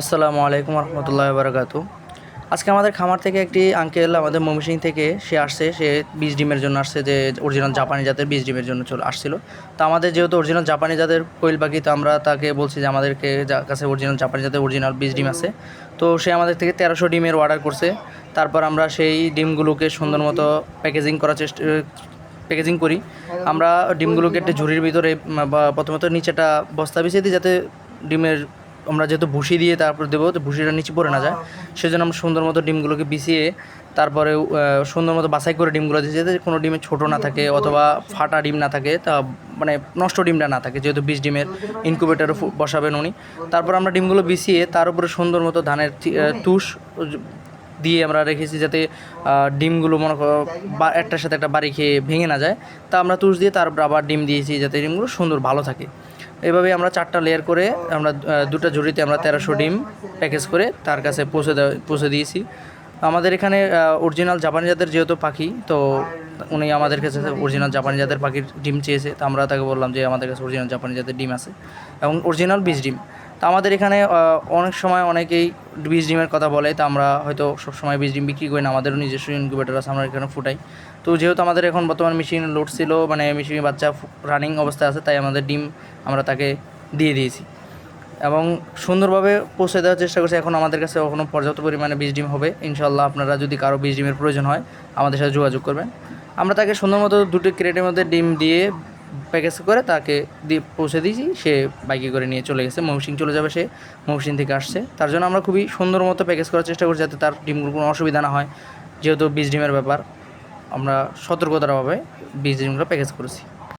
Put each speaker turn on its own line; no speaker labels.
আসসালামু আলাইকুম রহমতুল্লাহ বারকাত। আজকে আমাদের খামার থেকে একটি আঙ্কেল আমাদের ময়মনসিং থেকে সে আসছে, সে বীজ ডিমের জন্য আসছে, যে অরিজিনাল জাপানি জাতের বীজ ডিমের জন্য চলে আসছিল। তো আমাদের যেহেতু অরিজিনাল জাপানি জাতের কোয়েল পাখি, তো আমরা তাকে বলছি যে আমাদেরকে কাছে অরিজিনাল জাপানি জাতের অরিজিনাল বীজ ডিম আছে। তো সে আমাদের থেকে তেরোশো ডিমের অর্ডার করছে। তারপর আমরা সেই ডিমগুলোকে সুন্দর মতো প্যাকেজিং করার চেষ্টা প্যাকেজিং করি। আমরা ডিমগুলোকে একটা ঝুড়ির ভিতরে বা প্রথমত নিচেটা বস্তা বিছিয়ে দিই, যাতে ডিমের আমরা যেহেতু ভুসি দিয়ে তারপর দেবো তো ভুসিটা নিচে পড়ে না যায়। সেজন্য আমরা সুন্দর মতো ডিমগুলোকে বিছিয়ে তারপরে সুন্দর মতো বাছাই করে ডিমগুলো দিয়েছি যাতে কোনো ডিমে ছোটো না থাকে অথবা ফাটা ডিম না থাকে তা মানে নষ্ট ডিমটা না থাকে যেহেতু বিশ ডিমের ইনকুবেটারও বসাবেন উনি। তারপর আমরা ডিমগুলো বিছিয়ে তার উপরে সুন্দর মতো ধানের তুষ দিয়ে আমরা রেখেছি যাতে ডিমগুলো মনে করো বা একটার সাথে একটা বাড়ি খেয়ে ভেঙে না যায়। তা আমরা তুষ দিয়ে তারপর আবার ডিম দিয়েছি যাতে ডিমগুলো সুন্দর ভালো থাকে। এভাবে আমরা চারটা লেয়ার করে আমরা দুটা ঝুড়িতে আমরা তেরোশো ডিম প্যাকেজ করে তার কাছে পৌঁছে পৌঁছে দিয়েছি। আমাদের এখানে অরিজিনাল জাপানি জাতের যেহেতু পাখি, তো উনি আমাদের কাছে অরিজিনাল জাপানি জাতের পাখির ডিম চেয়েছে। তো আমরা তাকে বললাম যে আমাদের কাছে অরিজিনাল জাপানি জাতের ডিম আছে। এবং অরিজিনাল বীজ ডিম। তো আমাদের এখানে অনেক সময় অনেকেই বীজ ডিমের কথা বলে, তো আমরা হয়তো সবসময় বীজ ডিম বিক্রি করি না, আমাদেরও নিজস্ব ইনকিউবেটার আছে, আমরা এখানে ফুটাই। তো যেহেতু আমাদের এখন বর্তমান মেশিন লোড ছিল মানে মেশিন বাচ্চা রানিং অবস্থায় আছে, তাই আমাদের ডিম আমরা তাকে দিয়ে দিয়েছি। এবং সুন্দরভাবে পৌঁছে দেওয়ার চেষ্টা করছি, এখন আমাদের কাছে এখনও পর্যাপ্ত পরিমাণে বীজ ডিম হবে। ইনশাল্লাহ আপনারা যদি কারও বীজ ডিমের প্রয়োজন হয়, আমাদের সাথে যোগাযোগ করবেন। আমরা তাকে সুন্দর মতো দুটো ক্রেটের মধ্যে ডিম দিয়ে প্যাকেজ করে তাকে দিয়ে পৌঁছে দিয়েছি। সে বাইকে করে নিয়ে চলে গেছে। মৌসিং চলে যাবে সে। মৌসিং থেকে আসছে। তার জন্য আমরা খুবই সুন্দর মতো প্যাকেজ করার চেষ্টা করছি যাতে তার ডিমগুলো কোনো অসুবিধা না হয়। যেহেতু বীজ ডিমের ব্যাপার, আমরা সতর্কতার অভাবে বীজ ডিমগুলো প্যাকেজ করেছি।